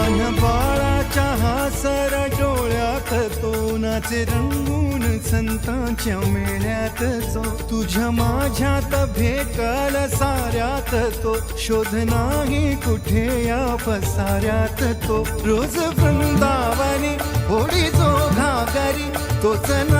तान्ह्या बाळाच्या हासर डोळ्यात तो नाचे रंगून संतांच्या मेळ्यात जो तुझ्या माझ्यात भेकल साऱ्यात तो. शोध नाही कुठे या पसाऱ्यात तो. रोज वृंदावनी होडी जो घागरी तोच ना